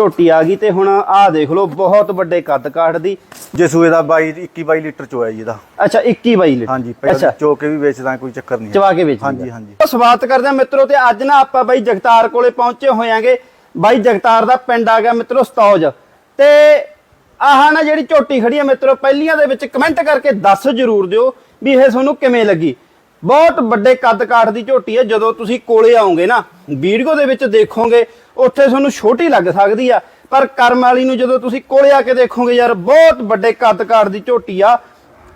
ਝੋਟੀ ਆ ਗਈ ਤੇ ਹੁਣ ਆਹ ਦੇਖ ਲਓ ਬਹੁਤ ਵੱਡੇ ਕੱਦ ਕਾਠ ਦੀ। ਜੇ ਸੂਏ ਦਾ 22 21 22 ਲੀਟਰ ਚੋਇਆ ਜੀ ਇਹਦਾ। ਅੱਛਾ 21 22 ਲੀਟਰ। ਹਾਂਜੀ ਅੱਛਾ। ਚੋ ਕੇ ਵੀ ਵੇਚਦਾ ਕੋਈ ਚੱਕਰ ਨਹੀਂ। ਚਵਾ ਕੇ ਵੇਚ ਹਾਂਜੀ ਹਾਂਜੀ। ਸਵਾਗਤ ਕਰਦੇ ਆ ਮਿੱਤਰੋ ਤੇ ਅੱਜ ਨਾ ਆਪਾਂ ਬਾਈ ਜਗਤਾਰ ਕੋਲੇ ਪਹੁੰਚੇ ਹੋਇਆਂਗੇ ਬਾਈ ਜਗਤਾਰ ਦਾ ਪਿੰਡ ਆ ਗਿਆ ਮਿੱਤਰੋ ਸਤੌਜ। ਤੇ ਆਹ ਨਾ ਜਿਹੜੀ ਝੋਟੀ ਖੜੀ ਆ ਮਿੱਤਰੋ ਪਹਿਲੀਆਂ ਦੇ ਵਿੱਚ ਕਮੈਂਟ ਕਰਕੇ ਦੱਸ ਜਰੂਰ ਦਿਓ ਵੀ ਇਹ ਤੁਹਾਨੂੰ ਕਿਵੇਂ ਲੱਗੀ। ਬਹੁਤ ਵੱਡੇ ਕੱਦ ਕਾਠ ਦੀ ਝੋਟੀ ਹੈ, ਜਦੋਂ ਤੁਸੀਂ ਕੋਲੇ ਆਓਗੇ ਨਾ, ਵੀਡੀਓ ਦੇ ਵਿੱਚ ਦੇਖੋਗੇ, ਉੱਥੇ ਤੁਹਾਨੂੰ ਛੋਟੀ ਲੱਗ ਸਕਦੀ ਆ। ਪਰ ਕਰਮ ਵਾਲੀ ਨੂੰ ਜਦੋਂ ਤੁਸੀਂ ਕੋਲੇ ਆ ਕੇ ਦੇਖੋਗੇ ਯਾਰ, ਬਹੁਤ ਵੱਡੇ ਕੱਦ ਕਾਠ ਦੀ ਝੋਟੀ ਆ।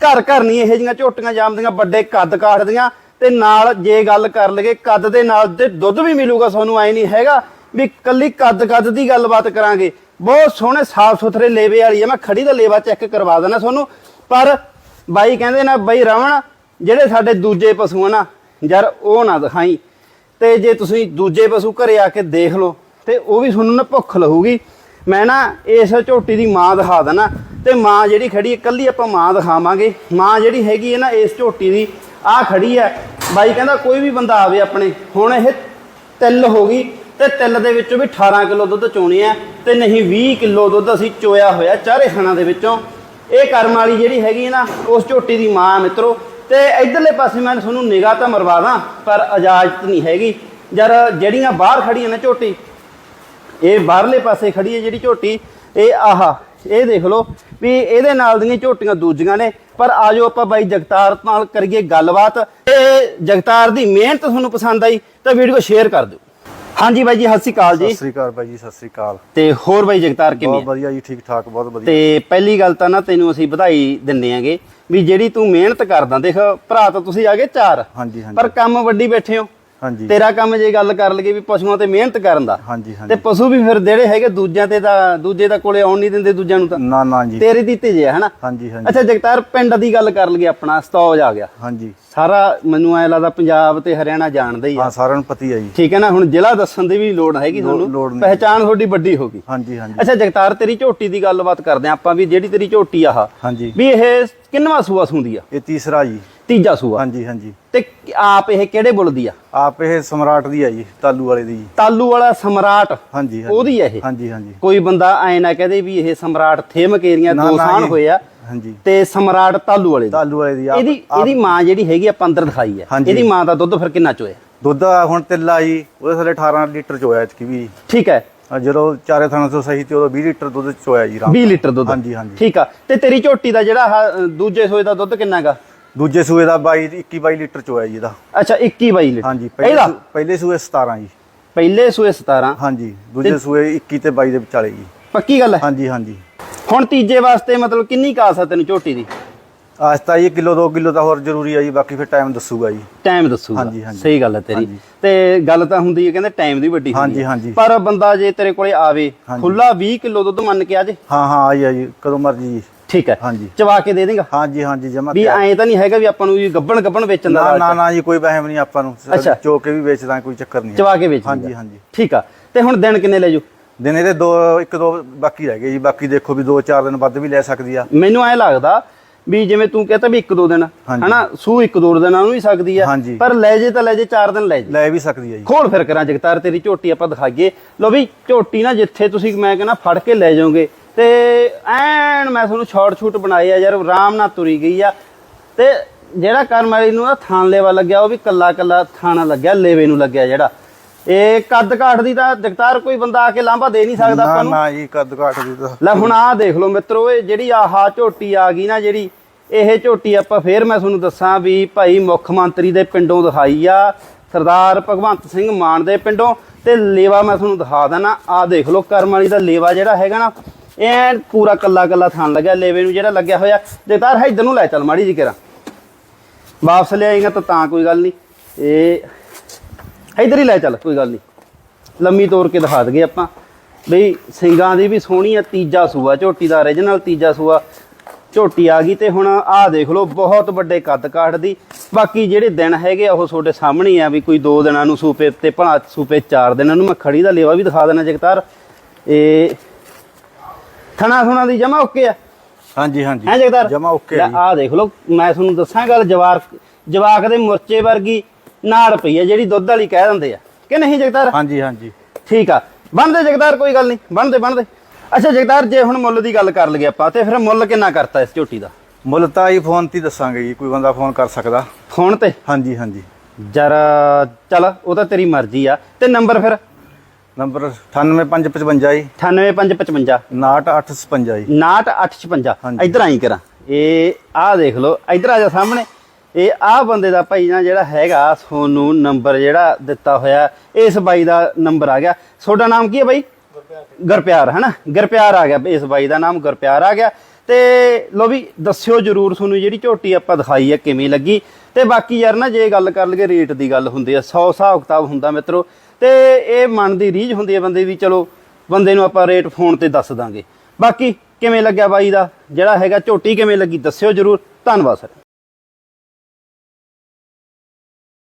ਘਰ ਘਰ ਨਹੀਂ ਇਹੋ ਜਿਹੀਆਂ ਝੋਟੀਆਂ ਜਾਮਦੀਆਂ, ਵੱਡੇ ਕੱਦ ਕਾਠ ਦੀਆਂ। ਤੇ ਨਾਲ ਜੇ ਗੱਲ ਕਰ ਲਈਏ, ਕੱਦ ਦੇ ਨਾਲ ਤੇ ਦੁੱਧ ਵੀ ਮਿਲੂਗਾ ਤੁਹਾਨੂੰ, ਐ ਨਹੀਂ ਹੈਗਾ ਵੀ ਕੱਲੀ ਕੱਦ ਕੱਦ ਦੀ ਗੱਲਬਾਤ ਕਰਾਂਗੇ। ਬਹੁਤ ਸੋਹਣੇ ਸਾਫ਼ ਸੁਥਰੇ ਲੇਵੇ ਵਾਲੀ ਆ, ਮੈਂ ਖੜੀ ਦਾ ਲੇਵਾ ਚੈੱਕ ਕਰਵਾ ਦੇਣਾ ਤੁਹਾਨੂੰ। ਪਰ ਬਾਈ ਕਹਿੰਦੇ ਨਾ, ਬਾਈ ਰਵਣ ਜਿਹੜੇ ਸਾਡੇ ਦੂਜੇ ਪਸ਼ੂ ਆ ਨਾ, ਯਾਰ ਉਹ ਨਾ ਦਿਖਾਈ। ਤੇ ਜੇ ਤੁਸੀਂ ਦੂਜੇ ਪਸ਼ੂ ਘਰੇ ਆ ਕੇ ਦੇਖ ਲਓ, ਤੇ ਉਹ ਵੀ ਤੁਹਾਨੂੰ ਨਾ ਭੁੱਖ ਲਹੂਗੀ। ਮੈਂ ਨਾ ਇਸ ਝੋਟੀ ਦੀ ਮਾਂ ਦਿਖਾ ਦੇਣਾ ਤੇ ਮਾਂ ਜਿਹੜੀ ਖੜੀ ਹੈ ਕੱਲੀ ਆਪਾਂ ਮਾਂ ਦਿਖਾਵਾਂਗੇ। ਮਾਂ ਜਿਹੜੀ ਹੈਗੀ ਹੈ ਨਾ ਇਸ ਝੋਟੀ ਦੀ ਆ ਖੜੀ ਹੈ ਬਾਈ ਕਹਿੰਦਾ ਕੋਈ ਵੀ ਬੰਦਾ ਆਵੇ ਆਪਣੇ। ਹੁਣ ਇਹ ਤਿੱਲ ਹੋ ਗਈ, ਤੇ ਤਿੱਲ ਦੇ ਵਿੱਚੋਂ ਵੀ 18 ਕਿਲੋ ਦੁੱਧ ਚੋਣੇ ਹੈ ਤੇ ਨਹੀਂ 20 ਕਿਲੋ ਦੁੱਧ ਅਸੀਂ ਚੋਇਆ ਹੋਇਆ ਚਾਰੇ ਖਾਣਾ ਦੇ ਵਿੱਚੋਂ। ਇਹ ਕਰਮ ਵਾਲੀ ਜਿਹੜੀ ਹੈਗੀ ਹੈ ਨਾ, ਉਸ ਝੋਟੀ ਦੀ ਮਾਂ ਮਿੱਤਰੋ। ਤੇ ਇਧਰਲੇ ਪਾਸੇ ਮੈਂ ਤੁਹਾਨੂੰ ਨਿਗਾਹ ਤਾਂ ਮਰਵਾ ਦਾਂ, ਪਰ ਇਜਾਜ਼ਤ ਨਹੀਂ ਹੈਗੀ। ਜਰ ਜਿਹੜੀਆਂ ਬਾਹਰ ਖੜੀਆਂ ਨੇ ਝੋਟੀ, ਇਹ ਬਾਹਰਲੇ ਪਾਸੇ ਖੜੀ ਹੈ ਜਿਹੜੀ ਝੋਟੀ, ਇਹ ਆਹਾ, ਇਹ ਦੇਖ ਲਓ ਵੀ ਇਹਦੇ ਨਾਲ ਦੀਆਂ ਝੋਟੀਆਂ ਦੂਜੀਆਂ ਨੇ। ਪਰ ਆਜੋ ਆਪਾਂ ਬਾਈ ਜਗਤਾਰ ਨਾਲ ਕਰੀਏ ਗੱਲਬਾਤ। ਤੇ ਜਗਤਾਰ ਦੀ ਮਿਹਨਤ ਤੁਹਾਨੂੰ ਪਸੰਦ ਆਈ ਤਾਂ ਵੀਡੀਓ ਸ਼ੇਅਰ ਕਰ ਦਿਓ। ਹਾਂਜੀ ਬਾਈ ਜੀ ਸਤਿ ਸ਼੍ਰੀ ਅਕਾਲ ਸਤਿ ਜੀ ਸ੍ਰੀ ਅਕਾਲ ਬਾਈ ਜੀ ਸਤਿ ਸ੍ਰੀ ਅਕਾਲ। ਤੇ ਹੋਰ ਬਾਈ ਜਗਤਾਰ ਕਿਵੇਂ ਬਹੁਤ? ਵਧੀਆ ਜੀ ਠੀਕ ਠਾਕ ਬਹੁਤ ਵਧੀਆ। ਤੇ ਪਹਿਲੀ ਗੱਲ ਤਾਂ ਨਾ ਤੈਨੂੰ ਅਸੀਂ ਵਧਾਈ ਦਿੰਨੇ ਆਂਗੇ ਵੀ ਜਿਹੜੀ ਤੂੰ ਮਿਹਨਤ ਕਰਦਾ ਦੇਖ ਭਰਾ ਤਾਂ ਤੁਸੀਂ ਆ ਗਏ ਚਾਰ। ਹਾਂਜੀ ਹਾਂਜੀ। ਪਰ ਕੰਮ ਵੱਡੀ ਬੈਠੇ ਹੋ। ਹਾਂਜੀ। ਤੇਰਾ ਕੰਮ ਜੇ ਗੱਲ ਕਰ ਲਈਏ ਵੀ ਪਸ਼ੂਆਂ ਤੇ ਮਿਹਨਤ ਕਰਨ ਦਾ ਹਾਂਜੀ ਤੇ ਹਾਂਜੀ ਪਸ਼ੂ ਵੀ ਫਿਰ ਜਿਹੜੇ ਹੈਗੇ ਦੂਜਿਆਂ ਤੇ ਤਾਂ ਦੂਜੇ ਦਾ ਕੋਲੇ ਆਉਣ ਨਹੀਂ ਦਿੰਦੇ ਦੂਜਿਆਂ ਨੂੰ ਤਾਂ। ਨਾ ਨਾ ਜੀ। ਤੇਰੇ ਦੀ ਤੇਜੇ ਹਨਾ? ਹਾਂਜੀ ਹਾਂਜੀ। ਅੱਛਾ ਜਗਤਾਰ ਪਿੰਡ ਦੀ ਗੱਲ ਕਰ ਲਈਏ ਆਪਣਾ ਸਤੌਜ ਆ ਗਿਆ। ਹਾਂਜੀ। ਸਾਰਾ ਮੈਨੂੰ ਐ ਲੱਗਦਾ ਪੰਜਾਬ ਤੇ ਹਰਿਆਣਾ ਜਾਣਦਾ ਹੀ ਆ। ਹਾਂ ਸਾਰਿਆਂ ਨੂੰ ਪਤੀ ਹੈ ਜੀ। ਠੀਕ ਹੈ ਨਾ? ਹੁਣ ਜ਼ਿਲ੍ਹਾ ਦੱਸਣ ਦੀ ਵੀ ਲੋੜ ਹੈਗੀ ਤੁਹਾਨੂੰ। ਪਹਿਚਾਣ ਤੁਹਾਡੀ ਵੱਡੀ ਹੋਗੀ ਹਾਂਜੀ ਹਾਂਜੀ। ਅੱਛਾ ਜਗਤਾਰ ਤੇਰੀ ਝੋਟੀ ਦੀ ਗੱਲਬਾਤ ਕਰਦੇ ਆਂ ਆਪਾਂ ਵੀ ਜਿਹੜੀ ਤੇਰੀ ਝੋਟੀ ਆਹ। ਹਾਂਜੀ। ਵੀ ਇਹ ਕਿੰਨਵਾ ਸੂਆ ਸੁੰਦੀ ਆ? ਇਹ ਤੀਸਰਾ ਜੀ। ਤੀਜਾ ਸੂਆ। ਹਾਂਜੀ ਹਾਂਜੀ। ਤੇ ਆਪ ਇਹ ਕਿਹੜੇ ਬੁੱਲ ਦੀ ਆ? ਆਪ ਇਹ ਸਮਰਾਟ ਦੀ ਹੈ ਜੀ ਤਾਲੂ ਵਾਲੇ ਦੀ ਜੀ। ਤਾਲੂ ਵਾਲਾ ਸਮਰਾਟ। ਹਾਂਜੀ ਹਾਂਜੀ। ਉਹਦੀ ਆ ਇਹ? ਹਾਂਜੀ ਹਾਂਜੀ। ਕੋਈ ਬੰਦਾ ਐ ਨਾ ਕਹਦੇ ਵੀ ਇਹ ਸਮਰਾਟ ਥੇਮਕੇਰੀਆਂ ਦੋ ਸਾਨ। ਹੋਏ ਆ ਹਾਂਜੀ। ਤੇ ਸਮਰਾਟ ਤਾਲੂ ਵਾਲੇ ਦੀ। ਤਾਲੂ ਵਾਲੇ ਦੀ ਇਹਦੀ ਇਹਦੀ ਮਾਂ ਜਿਹੜੀ ਹੈਗੀ ਆਪਾਂ ਅੰਦਰ ਦਿਖਾਈ ਆ। ਇਹਦੀ ਮਾਂ ਦਾ ਦੁੱਧ ਫਿਰ ਕਿੰਨਾ ਚੋਇਆ? ਦੁੱਧ ਹੁਣ ਤਿੱਲਾ ਜੀ ਉਹਦੇ ਥੱਲੇ 18 ਲੀਟਰ ਚੋਇਆ ਇਤਕੀ ਵੀ ਠੀਕ ਹੈ। ਆ ਜਦੋਂ ਚਾਰੇ ਥਾਂ ਤੋਂ ਸਹੀ ਤੇ ਉਦੋਂ 20 ਲੀਟਰ ਦੁੱਧ ਚੋਇਆ ਜੀ ਰਾਮ 20 ਲੀਟਰ ਦੁੱਧ। ਹਾਂਜੀ ਹਾਂਜੀ। ਠੀਕ ਆ। ਤੇ ਤੇਰੀ ਝੋਟੀ ਦਾ ਜਿਹੜਾ ਦੂਜੇ ਸੋਏ ਦਾ ਦੁੱਧ ਕਿੰਨਾਗਾ ਦੂਜੇ ਸੂਏ ਦਾ 22 21 22 ਲੀਟਰ ਚੋਇਆ ਜੀ ਇਹਦਾ। ਅੱਛਾ 21 22 ਲੀਟਰ। ਹਾਂਜੀ ਪਹਿਲੇ ਇਹਦਾ? ਸੂ- ਪਹਿਲੇ ਸੂਏ 17 ਜੀ। ਪਹਿਲੇ ਸੋਏ 17 ਹਾਂਜੀ ਦੂਜੇ ਸੂਏ 21 ਤੇ 22 ਦੇ ਵਿਚਾਲੇ ਜੀ। ਪੱਕੀ ਗੱਲ ਹੈ? ਹਾਂਜੀ ਹਾਂਜੀ। ਹੁਣ ਤੀਜੇ ਵਾਸਤੇ ਮਤਲਬ ਕਿੰਨੀ ਕਾਸ ਆ ਤੈਨੂੰ ਝੋਟੀ ਦੀ? ਆਸਤਾ ਇਹ ਕਿਲੋ 2 ਕਿਲੋ ਤਾਂ ਹੋਰ ਜ਼ਰੂਰੀ ਆ ਜੀ ਬਾਕੀ ਫਿਰ ਟਾਈਮ ਦੱਸੂਗਾ ਜੀ। ਟਾਈਮ ਦੱਸੂਗਾ। ਹਾਂਜੀ, ਹਾਂਜੀ। ਸਹੀ ਗੱਲ ਹੈ ਤੇਰੀ। ਹਾਂਜੀ। ਤੇ ਗੱਲ ਤਾਂ ਹੁੰਦੀ ਹੈ ਕਹਿੰਦੇ ਟਾਈਮ ਦੀ ਵੱਡੀ ਹੁੰਦੀ ਹਾਂਜੀ, ਹੈ। ਹਾਂਜੀ। ਪਰ ਬੰਦਾ ਜੇ ਤੇਰੇ ਕੋਲੇ ਆਵੇ ਹਾਂਜੀ। ਖੁੱਲਾ 20 ਕਿਲੋ ਦੁੱਧ ਮੰਨ ਕੇ ਆ ਜੇ। ਹਾਂ ਹਾਂ ਆਈ ਆ ਜੀ ਕਦੋਂ ਮਰਜ਼ੀ ਜੀ। ਠੀਕ ਹੈ ਹਾਂਜੀ। ਚਵਾ ਕੇ ਦੇ ਦੇਗਾ ਹਾਂਜੀ ਹਾਂਜੀ ਜਮਾ ਵੀ ਐਂ ਤਾਂ ਨਹੀਂ ਹੈਗਾ ਵੀ ਆਪਾਂ ਨੂੰ ਵੀ ਗੱਬਣ ਗੱਬਣ ਵੇਚਣ ਦਾ ਨਾ ਨਾ ਹੈ। ਨਾ ਜੀ ਕੋਈ ਵਹਿਮ ਨਹੀਂ ਆਪਾਂ ਨੂੰ। ਚੋ ਕੇ ਵੀ ਵੇਚਦਾ ਕੋਈ ਚੱਕਰ ਨਹੀਂ ਹੈ। ਚਵਾ ਕੇ ਵੇਚ ਹਾਂਜੀ। ਹਾਂਜੀ ਠੀਕ ਆ ਤੇ ਹੁਣ ਦਿਨ ਕਿੰਨੇ ਲੈ ਜੂ ਦਿਨ ਇਹਦੇ ਦੋ ਇੱਕ ਦੋ ਬਾਕੀ ਰਹਿ ਗਏ ਜੀ ਬਾਕੀ ਦੇਖੋ ਵੀ ਦੋ ਚਾਰ ਦਿਨ ਵੱਧ ਵੀ ਲੈ ਸਕਦੀ ਆ ਮੈਨੂੰ ਐ ਲੱਗਦਾ ਵੀ ਜਿਵੇਂ ਤੂੰ ਕਹਤਾ ਵੀ ਇੱਕ ਦੋ ਦਿਨ। ਹਨਾ ਸੂ ਇੱਕ ਦੋ ਦਿਨਾਂ ਨੂੰ ਵੀ ਸਕਦੀ ਆ। ਪਰ ਲੈ ਜੇ ਤਾਂ ਲੈ ਜੇ 4 ਦਿਨ ਲੈ ਜੇ ਲੈ ਵੀ ਸਕਦੀ ਆ ਜੀ ਖੋਲ ਫਿਰ ਕਰਾਂ ਜਗਤਾਰ ਤੇਰੀ ਝੋਟੀ ਆਪਾਂ ਦਿਖਾਈਏ ਲੋ ਵੀ ਝੋਟੀ ਨਾ ਜਿੱਥੇ ਤੁਸੀਂ ਮੈਂ ਕਹਿੰਦਾ ਫੜ ਕੇ ਲੈ ਜਾਓਗੇ ਤੇ ਐਨ ਮੈਂ ਤੁਹਾਨੂੰ ਸ਼ਾਰਟ ਸ਼ੂਟ ਬਣਾਏ ਆ ਯਾਰ ਆਰਾਮ ਨਾਲ ਤੁਰੀ ਗਈ ਆ। ਤੇ ਜਿਹੜਾ ਕਰਮ ਵਾਲੀ ਨੂੰ ਨਾ ਥਾਣ ਲੇਵਾ ਲੱਗਿਆ ਉਹ ਵੀ ਕੱਲਾ ਕੱਲਾ ਥਾਣਾ ਲੱਗਿਆ ਲੇਵੇ ਨੂੰ ਲੱਗਿਆ ਜਿਹੜਾ। ਇਹ ਕੱਦ ਕਾਠ ਦੀ ਤਾਂ ਜਗਤਾਰ ਕੋਈ ਬੰਦਾ ਆ ਕੇ ਲਾਂਭਾ ਦੇ ਨਹੀਂ ਸਕਦਾ ਆਪਾਂ ਨੂੰ। ਨਾ ਜੀ ਕੱਦ ਘਾਟ ਦੀ ਤਾਂ। ਲੈ ਹੁਣ ਆਹ ਦੇਖ ਲਓ ਮਿੱਤਰੋ ਇਹ ਜਿਹੜੀ ਆਹਾ ਝੋਟੀ ਆ ਗਈ ਨਾ ਜਿਹੜੀ ਇਹ ਝੋਟੀ ਆਪਾਂ ਫੇਰ ਮੈਂ ਤੁਹਾਨੂੰ ਦੱਸਾਂ ਵੀ ਭਾਈ ਮੁੱਖ ਮੰਤਰੀ ਦੇ ਪਿੰਡੋਂ ਦਿਖਾਈ ਆ ਸਰਦਾਰ ਭਗਵੰਤ ਸਿੰਘ ਮਾਨ ਦੇ ਪਿੰਡੋਂ। ਤੇ ਲੇਵਾ ਮੈਂ ਤੁਹਾਨੂੰ ਦਿਖਾ ਦੇਣਾ ਆਹ ਦੇਖ ਲਓ ਕਰਮ ਵਾਲੀ ਦਾ ਲੇਵਾ ਜਿਹੜਾ ਹੈਗਾ ਨਾ ਐਨ ਪੂਰਾ ਕੱਲਾ ਕੱਲਾ ਥਾਂ ਲੱਗਿਆ, ਲੇਵੇ ਨੂੰ ਜਿਹੜਾ ਲੱਗਿਆ ਹੋਇਆ ਜਗਤਾਰ ਹੈ ਇਧਰ ਨੂੰ ਲੈ ਚੱਲ ਮਾੜੀ ਜੀ ਕਰਾਂ। ਵਾਪਸ ਲਿਆਏਗਾ ਤਾਂ ਤਾਂ ਕੋਈ ਗੱਲ ਨਹੀਂ। ਇਹ ਇਧਰ ਹੀ ਲੈ ਚੱਲ, ਕੋਈ ਗੱਲ ਨਹੀਂ। ਲੰਮੀ ਤੋਰ ਕੇ ਦਿਖਾ ਦਗੇ ਆਪਾਂ। ਬਈ ਸਿੰਘਾਂ ਦੀ ਵੀ ਸੋਹਣੀ ਆ, ਤੀਜਾ ਸੂਆ, ਝੋਟੀ ਦਾ origignal ਤੀਜਾ ਸੂਆ। ਝੋਟੀ ਆ ਗਈ ਤੇ ਹੁਣ ਆਹ ਦੇਖ ਲਓ, ਬਹੁਤ ਵੱਡੇ ਕੱਦ ਕਾਠ ਦੀ। ਬਾਕੀ ਜਿਹੜੇ ਦਿਨ ਹੈਗੇ ਆ, ਉਹ ਤੁਹਾਡੇ ਸਾਹਮਣੇ ਆ ਵੀ ਕੋਈ 2 ਦਿਨਾਂ ਨੂੰ ਸੂਪੇ ਤੇ ਭਲਾ ਸੂਪੇ 4 ਦਿਨਾਂ ਨੂੰ ਮੈਂ ਖੜੀ ਦਾ ਲੇਵਾ ਵੀ ਦਿਖਾ ਦੇਣਾ ਜਗਤਾਰ। ਇਹ ਥਣਾ ਥੁਣਾ ਦੀ ਜਮਾ ਓਕੇ ਆ? ਹਾਂਜੀ ਹਾਂਜੀ। ਹੈ ਜਗਤਾਰ? ਜਮਾ ਓਕੇ ਲੈ ਆਹ ਦੇਖ ਲਓ ਮੈਂ ਤੁਹਾਨੂੰ ਦੱਸਾਂ ਗੱਲ ਜਵਾਰ ਜਵਾਕ ਦੇ ਮੁਰਚੇ ਵਰਗੀ ਨਾੜ ਪਈ ਆ ਜਿਹੜੀ ਦੁੱਧ ਵਾਲੀ ਕਹਿ ਦਿੰਦੇ ਆ। ਕਿ ਨਹੀਂ ਜਗਤਾਰ? ਹਾਂਜੀ ਹਾਂਜੀ। ਠੀਕ ਆ। ਬਣਦੇ ਜਗਤਾਰ ਕੋਈ ਗੱਲ ਨਹੀਂ ਬਣਦੇ ਬਣਦੇ। ਅੱਛਾ ਜਗਤਾਰ ਜੇ ਹੁਣ ਮੁੱਲ ਦੀ ਗੱਲ ਕਰ ਲਈਏ ਆਪਾਂ ਤੇ ਫਿਰ ਮੁੱਲ ਕਿੰਨਾ ਕਰਤਾ ਇਸ ਝੋਟੀ ਦਾ? ਮੁੱਲ ਤਾਂ ਹੀ ਫੋਨ ਤੇ ਦੱਸਾਂਗੇ ਜੀ ਕੋਈ ਬੰਦਾ ਫੋਨ ਕਰ ਸਕਦਾ। ਫੋਨ ਤੇ? ਹਾਂਜੀ ਹਾਂਜੀ। ਜਰਾ ਚੱਲ ਉਹ ਤਾਂ ਤੇਰੀ ਮਰਜ਼ੀ ਆ। ਤੇ ਨੰਬਰ ਫਿਰ? ਨੰਬਰ 98555 ਜੀ। 98555 98856 ਜੀ। 98856 ਹਾਂਜੀ। ਇਧਰ ਆਈ ਕਰਾਂ। ਇਹ ਆਹ ਦੇਖ ਲਓ ਇਧਰ ਆ ਜਾ ਸਾਹਮਣੇ। ਇਹ ਆਹ ਬੰਦੇ ਦਾ ਭਾਈ ਨਾ ਜਿਹੜਾ ਹੈਗਾ ਸੋਨੂੰ ਨੰਬਰ ਜਿਹੜਾ ਦਿੱਤਾ ਹੋਇਆ ਇਸ ਬਾਈ ਦਾ ਨੰਬਰ ਆ ਗਿਆ। ਤੁਹਾਡਾ ਨਾਮ ਕੀ ਹੈ ਬਾਈ? ਗੁਰਪਿਆਰ। ਹਨਾ? ਗੁਰਪਿਆਰ ਆ ਗਿਆ। ਇਸ ਬਾਈ ਦਾ ਨਾਮ ਗੁਰਪਿਆਰ ਆ ਗਿਆ। ਤੇ ਲੋ ਵੀ ਦੱਸਿਓ ਜਰੂਰ ਤੁਹਾਨੂੰ ਜਿਹੜੀ ਝੋਟੀ ਆਪਾਂ ਦਿਖਾਈ ਹੈ ਕਿਵੇਂ ਲੱਗੀ। ਤੇ ਬਾਕੀ ਯਾਰ ਨਾ ਜੇ ਗੱਲ ਕਰ ਲਈਏ ਰੇਟ ਦੀ ਗੱਲ ਹੁੰਦੀ ਆ 100 ਹਿਸਾਬ ਕਿਤਾਬ ਹੁੰਦਾ ਮਿੱਤਰੋ। ਤੇ ਇਹ ਮਨ ਦੀ ਰੀਝ ਹੁੰਦੀ ਹੈ ਬੰਦੇ ਦੀ, ਚਲੋ, ਬੰਦੇ ਨੂੰ ਆਪਾਂ ਰੇਟ ਫੋਨ ਤੇ ਦੱਸ ਦਾਂਗੇ। ਬਾਕੀ ਕਿਵੇਂ ਲੱਗਿਆ ਬਾਈ ਦਾ? ਜਿਹੜਾ ਹੈਗਾ ਝੋਟੀ ਕਿਵੇਂ ਲੱਗੀ? ਦੱਸਿਓ ਜਰੂਰ। ਧੰਨਵਾਦ, ਸਰ।